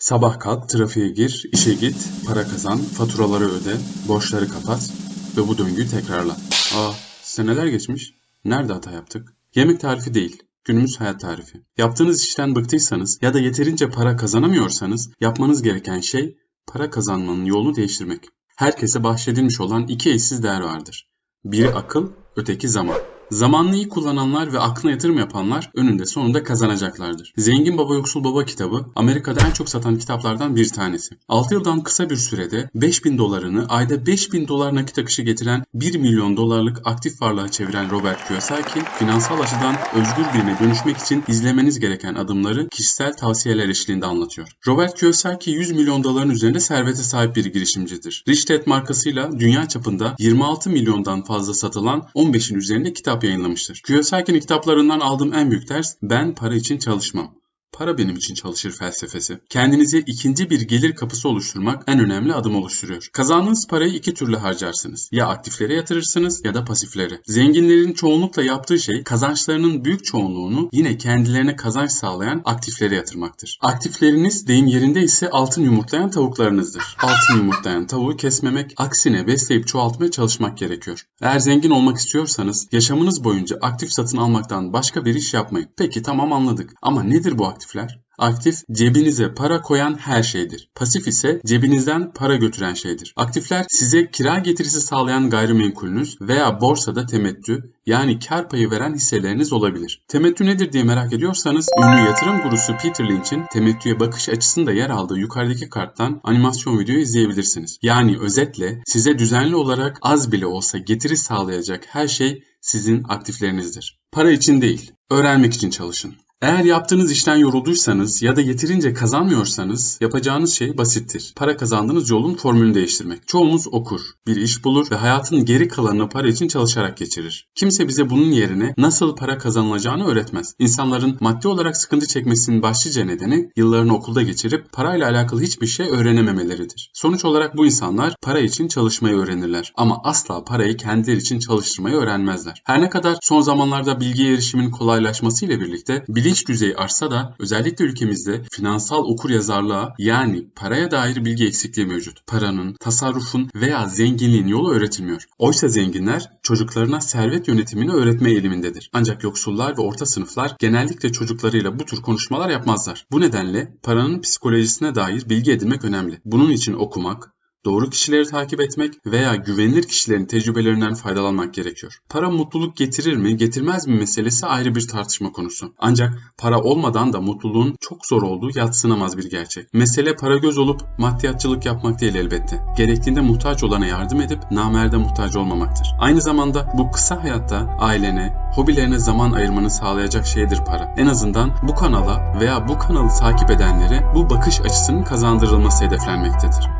Sabah kalk, trafiğe gir, işe git, para kazan, faturaları öde, borçları kapat ve bu döngüyü tekrarla. Aa, seneler geçmiş. Nerede hata yaptık? Yemek tarifi değil, günümüz hayat tarifi. Yaptığınız işten bıktıysanız ya da yeterince para kazanamıyorsanız yapmanız gereken şey para kazanmanın yolunu değiştirmek. Herkese bahşedilmiş olan iki eşsiz değer vardır. Biri akıl, öteki zaman. Zamanını iyi kullananlar ve aklına yatırım yapanlar önünde sonunda kazanacaklardır. Zengin Baba Yoksul Baba kitabı Amerika'da en çok satan kitaplardan bir tanesi. 6 yıldan kısa bir sürede 5000 dolarını ayda 5000 dolar nakit akışı getiren 1 milyon dolarlık aktif varlığa çeviren Robert Kiyosaki, finansal açıdan özgür birine dönüşmek için izlemeniz gereken adımları kişisel tavsiyeler eşliğinde anlatıyor. Robert Kiyosaki 100 milyon doların üzerinde servete sahip bir girişimcidir. Rich Dad markasıyla dünya çapında 26 milyondan fazla satılan 15'in üzerinde kitap yayınlamıştır. Kiyosaki'nin kitaplarından aldığım en büyük ders ben para için çalışmam. Para benim için çalışır felsefesi. Kendinize ikinci bir gelir kapısı oluşturmak en önemli adım oluşturuyor. Kazandığınız parayı iki türlü harcarsınız. Ya aktiflere yatırırsınız ya da pasiflere. Zenginlerin çoğunlukla yaptığı şey kazançlarının büyük çoğunluğunu yine kendilerine kazanç sağlayan aktiflere yatırmaktır. Aktifleriniz deyim yerinde ise altın yumurtlayan tavuklarınızdır. Altın yumurtlayan tavuğu kesmemek, aksine besleyip çoğaltmaya çalışmak gerekiyor. Eğer zengin olmak istiyorsanız yaşamınız boyunca aktif satın almaktan başka bir iş yapmayın. Peki tamam anladık. Ama nedir bu aktifler? Aktif cebinize para koyan her şeydir. Pasif ise cebinizden para götüren şeydir. Aktifler size kira getirisi sağlayan gayrimenkulünüz veya borsada temettü yani kar payı veren hisseleriniz olabilir. Temettü nedir diye merak ediyorsanız ünlü yatırım gurusu Peter Lynch'in temettüye bakış açısında yer aldığı yukarıdaki karttan animasyon videoyu izleyebilirsiniz. Yani özetle size düzenli olarak az bile olsa getiri sağlayacak her şey sizin aktiflerinizdir. Para için değil, öğrenmek için çalışın. Eğer yaptığınız işten yorulduysanız ya da yeterince kazanmıyorsanız yapacağınız şey basittir. Para kazandığınız yolun formülünü değiştirmek. Çoğumuz okur, bir iş bulur ve hayatın geri kalanını para için çalışarak geçirir. Kimse bize bunun yerine nasıl para kazanılacağını öğretmez. İnsanların maddi olarak sıkıntı çekmesinin başlıca nedeni yıllarını okulda geçirip parayla alakalı hiçbir şey öğrenememeleridir. Sonuç olarak bu insanlar para için çalışmayı öğrenirler ama asla parayı kendileri için çalıştırmayı öğrenmezler. Her ne kadar son zamanlarda bilgiye erişimin kolaylaşmasıyla birlikte bilinç düzeyi artsa da özellikle ülkemizde finansal okuryazarlığa yani paraya dair bilgi eksikliği mevcut. Paranın, tasarrufun veya zenginliğin yolu öğretilmiyor. Oysa zenginler çocuklarına servet yönetimini öğretme eğilimindedir. Ancak yoksullar ve orta sınıflar genellikle çocuklarıyla bu tür konuşmalar yapmazlar. Bu nedenle paranın psikolojisine dair bilgi edinmek önemli. Bunun için okumak, doğru kişileri takip etmek veya güvenilir kişilerin tecrübelerinden faydalanmak gerekiyor. Para mutluluk getirir mi, getirmez mi meselesi ayrı bir tartışma konusu. Ancak para olmadan da mutluluğun çok zor olduğu yatsınamaz bir gerçek. Mesele para göz olup maddiyatçılık yapmak değil elbette. Gerektiğinde muhtaç olana yardım edip namerde muhtaç olmamaktır. Aynı zamanda bu kısa hayatta ailene, hobilerine zaman ayırmanı sağlayacak şeydir para. En azından bu kanala veya bu kanalı takip edenlere bu bakış açısının kazandırılması hedeflenmektedir.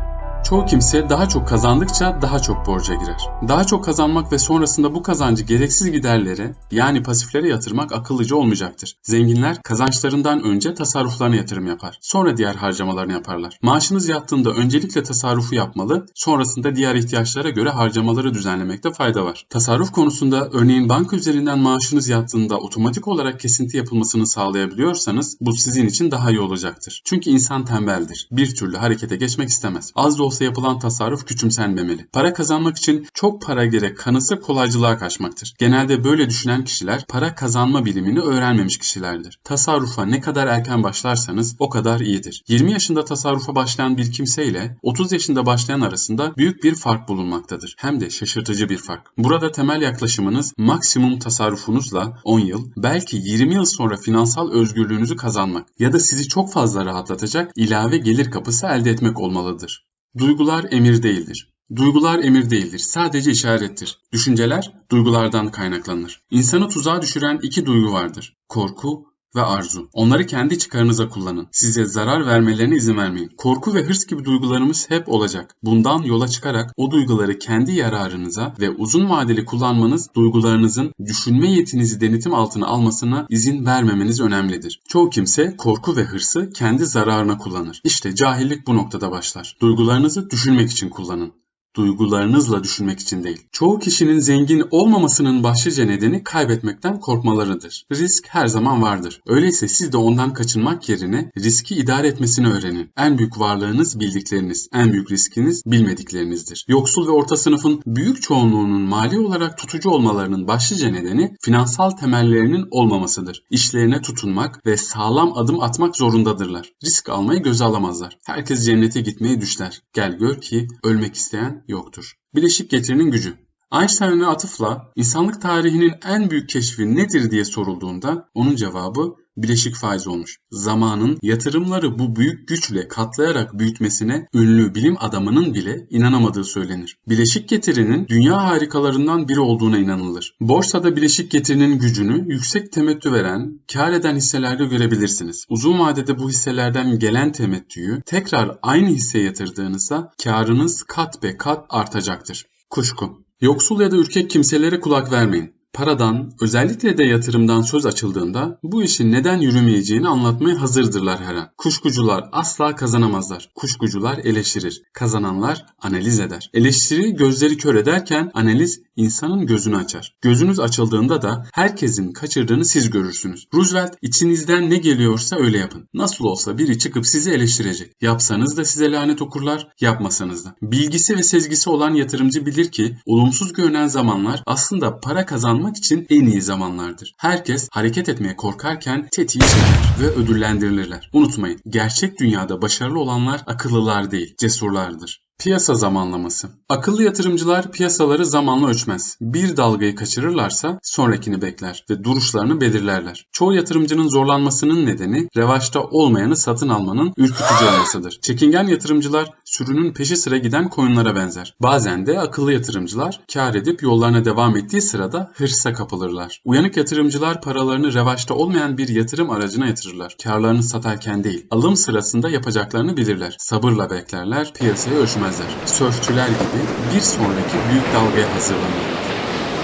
Çoğu kimse daha çok kazandıkça daha çok borca girer. Daha çok kazanmak ve sonrasında bu kazancı gereksiz giderlere yani pasiflere yatırmak akıllıca olmayacaktır. Zenginler kazançlarından önce tasarruflarına yatırım yapar. Sonra diğer harcamalarını yaparlar. Maaşınız yattığında öncelikle tasarrufu yapmalı, sonrasında diğer ihtiyaçlara göre harcamaları düzenlemekte fayda var. Tasarruf konusunda örneğin banka üzerinden maaşınız yattığında otomatik olarak kesinti yapılmasını sağlayabiliyorsanız bu sizin için daha iyi olacaktır. Çünkü insan tembeldir. Bir türlü harekete geçmek istemez. Az da olsa yapılan tasarruf küçümsenmemeli. Para kazanmak için çok para gerek kanısı kolaycılığa kaçmaktır. Genelde böyle düşünen kişiler para kazanma bilimini öğrenmemiş kişilerdir. Tasarrufa ne kadar erken başlarsanız o kadar iyidir. 20 yaşında tasarrufa başlayan bir kimse ile 30 yaşında başlayan arasında büyük bir fark bulunmaktadır. Hem de şaşırtıcı bir fark. Burada temel yaklaşımınız maksimum tasarrufunuzla 10 yıl belki 20 yıl sonra finansal özgürlüğünüzü kazanmak ya da sizi çok fazla rahatlatacak ilave gelir kapısı elde etmek olmalıdır. Duygular emir değildir. Duygular emir değildir, sadece işarettir. Düşünceler duygulardan kaynaklanır. İnsanı tuzağa düşüren iki duygu vardır. Korku ve arzu. Onları kendi çıkarınıza kullanın. Size zarar vermelerine izin vermeyin. Korku ve hırs gibi duygularımız hep olacak. Bundan yola çıkarak o duyguları kendi yararınıza ve uzun vadeli kullanmanız duygularınızın düşünme yetinizi denetim altına almasına izin vermemeniz önemlidir. Çoğu kimse korku ve hırsı kendi zararına kullanır. İşte cahillik bu noktada başlar. Duygularınızı düşünmek için kullanın. Duygularınızla düşünmek için değil. Çoğu kişinin zengin olmamasının başlıca nedeni kaybetmekten korkmalarıdır. Risk her zaman vardır. Öyleyse siz de ondan kaçınmak yerine riski idare etmesini öğrenin. En büyük varlığınız bildikleriniz, en büyük riskiniz bilmediklerinizdir. Yoksul ve orta sınıfın büyük çoğunluğunun mali olarak tutucu olmalarının başlıca nedeni finansal temellerinin olmamasıdır. İşlerine tutunmak ve sağlam adım atmak zorundadırlar. Risk almayı göze alamazlar. Herkes cennete gitmeyi düşler. Gel gör ki ölmek isteyen yoktur. Bileşik getirinin gücü. Einstein'a atıfla insanlık tarihinin en büyük keşfi nedir diye sorulduğunda onun cevabı bileşik faiz olmuş. Zamanın yatırımları bu büyük güçle katlayarak büyütmesine ünlü bilim adamının bile inanamadığı söylenir. Bileşik getirinin dünya harikalarından biri olduğuna inanılır. Borsada bileşik getirinin gücünü yüksek temettü veren, kar eden hisselerde görebilirsiniz. Uzun vadede bu hisselerden gelen temettüyü tekrar aynı hisseye yatırdığınızda karınız kat be kat artacaktır. Kuşku Yoksul ya da ürkek kimselere kulak vermeyin. Paradan, özellikle de yatırımdan söz açıldığında bu işin neden yürümeyeceğini anlatmaya hazırdırlar her an. Kuşkucular asla kazanamazlar. Kuşkucular eleştirir. Kazananlar analiz eder. Eleştiri gözleri kör ederken analiz insanın gözünü açar. Gözünüz açıldığında da herkesin kaçırdığını siz görürsünüz. Roosevelt içinizden ne geliyorsa öyle yapın. Nasıl olsa biri çıkıp sizi eleştirecek. Yapsanız da size lanet okurlar, yapmasanız da. Bilgisi ve sezgisi olan yatırımcı bilir ki olumsuz görünen zamanlar aslında para kazanmak için en iyi zamanlardır. Herkes hareket etmeye korkarken tetiği çeker ve ödüllendirilirler. Unutmayın, gerçek dünyada başarılı olanlar akıllılar değil, cesurlardır. Piyasa zamanlaması. Akıllı yatırımcılar piyasaları zamanla ölçmez. Bir dalgayı kaçırırlarsa sonrakini bekler ve duruşlarını belirlerler. Çoğu yatırımcının zorlanmasının nedeni revaçta olmayanı satın almanın ürkütücü olmasıdır. Çekingen yatırımcılar sürünün peşi sıra giden koyunlara benzer. Bazen de akıllı yatırımcılar kar edip yollarına devam ettiği sırada hırsa kapılırlar. Uyanık yatırımcılar paralarını revaçta olmayan bir yatırım aracına yatırırlar. Karlarını satarken değil, alım sırasında yapacaklarını bilirler. Sabırla beklerler, piyasayı ölçmez görmezler. Sörfçüler gibi bir sonraki büyük dalgaya hazırlanırlar.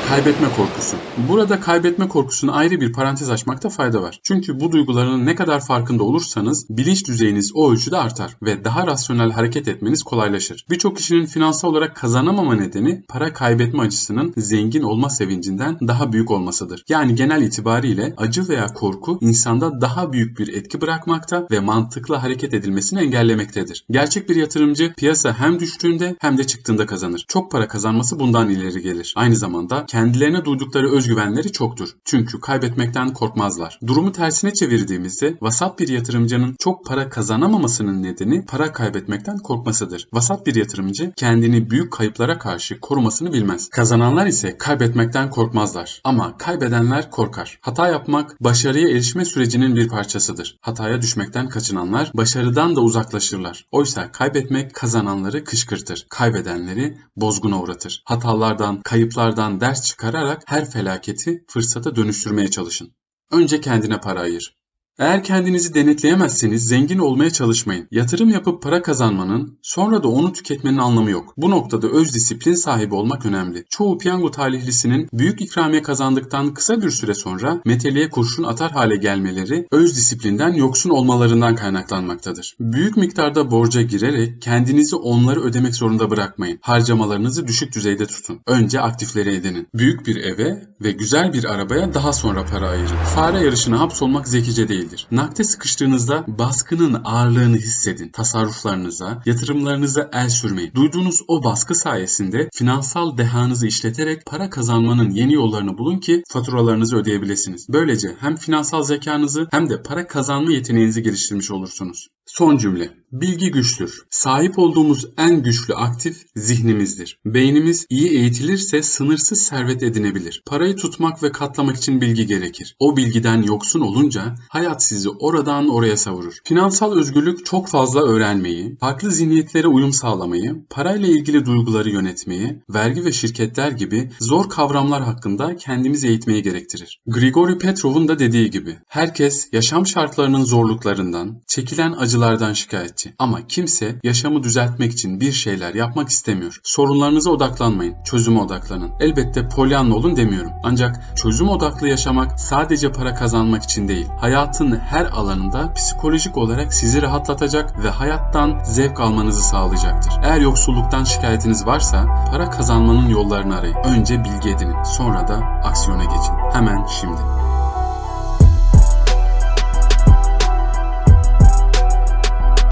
Kaybetme korkusu. Burada kaybetme korkusunu ayrı bir parantez açmakta fayda var. Çünkü bu duyguların ne kadar farkında olursanız bilinç düzeyiniz o ölçüde artar ve daha rasyonel hareket etmeniz kolaylaşır. Birçok kişinin finansal olarak kazanamama nedeni para kaybetme acısının zengin olma sevincinden daha büyük olmasıdır. Yani genel itibariyle acı veya korku insanda daha büyük bir etki bırakmakta ve mantıklı hareket edilmesini engellemektedir. Gerçek bir yatırımcı piyasa hem düştüğünde hem de çıktığında kazanır. Çok para kazanması bundan ileri gelir. Aynı zamanda kendilerine duydukları özgüvenleri çoktur. Çünkü kaybetmekten korkmazlar. Durumu tersine çevirdiğimizde vasat bir yatırımcının çok para kazanamamasının nedeni para kaybetmekten korkmasıdır. Vasat bir yatırımcı kendini büyük kayıplara karşı korumasını bilmez. Kazananlar ise kaybetmekten korkmazlar. Ama kaybedenler korkar. Hata yapmak başarıya erişme sürecinin bir parçasıdır. Hataya düşmekten kaçınanlar başarıdan da uzaklaşırlar. Oysa kaybetmek kazananları kışkırtır. Kaybedenleri bozguna uğratır. Hatalardan, kayıplardan ders çıkararak her felaketi fırsata dönüştürmeye çalışın. Önce kendine para ayır. Eğer kendinizi denetleyemezseniz zengin olmaya çalışmayın. Yatırım yapıp para kazanmanın sonra da onu tüketmenin anlamı yok. Bu noktada öz disiplin sahibi olmak önemli. Çoğu piyango talihlisinin büyük ikramiye kazandıktan kısa bir süre sonra meteliğe kurşun atar hale gelmeleri öz disiplinden yoksun olmalarından kaynaklanmaktadır. Büyük miktarda borca girerek kendinizi onları ödemek zorunda bırakmayın. Harcamalarınızı düşük düzeyde tutun. Önce aktifleri edinin. Büyük bir eve ve güzel bir arabaya daha sonra para ayırın. Fare yarışına hapsolmak zekice değil değildir. Nakde sıkıştığınızda baskının ağırlığını hissedin. Tasarruflarınıza, yatırımlarınıza el sürmeyin. Duyduğunuz o baskı sayesinde finansal dehanızı işleterek para kazanmanın yeni yollarını bulun ki faturalarınızı ödeyebilirsiniz. Böylece hem finansal zekanızı hem de para kazanma yeteneğinizi geliştirmiş olursunuz. Son cümle. Bilgi güçtür. Sahip olduğumuz en güçlü aktif zihnimizdir. Beynimiz iyi eğitilirse sınırsız servet edinebilir. Parayı tutmak ve katlamak için bilgi gerekir. O bilgiden yoksun olunca hayat sizi oradan oraya savurur. Finansal özgürlük çok fazla öğrenmeyi, farklı zihniyetlere uyum sağlamayı, parayla ilgili duyguları yönetmeyi, vergi ve şirketler gibi zor kavramlar hakkında kendimizi eğitmeyi gerektirir. Grigori Petrov'un da dediği gibi herkes yaşam şartlarının zorluklarından, çekilen acı acılardan şikayetçi. Ama kimse yaşamı düzeltmek için bir şeyler yapmak istemiyor. Sorunlarınıza odaklanmayın, çözüme odaklanın. Elbette polyanlı olun demiyorum. Ancak çözüm odaklı yaşamak sadece para kazanmak için değil. Hayatın her alanında psikolojik olarak sizi rahatlatacak ve hayattan zevk almanızı sağlayacaktır. Eğer yoksulluktan şikayetiniz varsa para kazanmanın yollarını arayın. Önce bilgi edinin, sonra da aksiyona geçin. Hemen şimdi.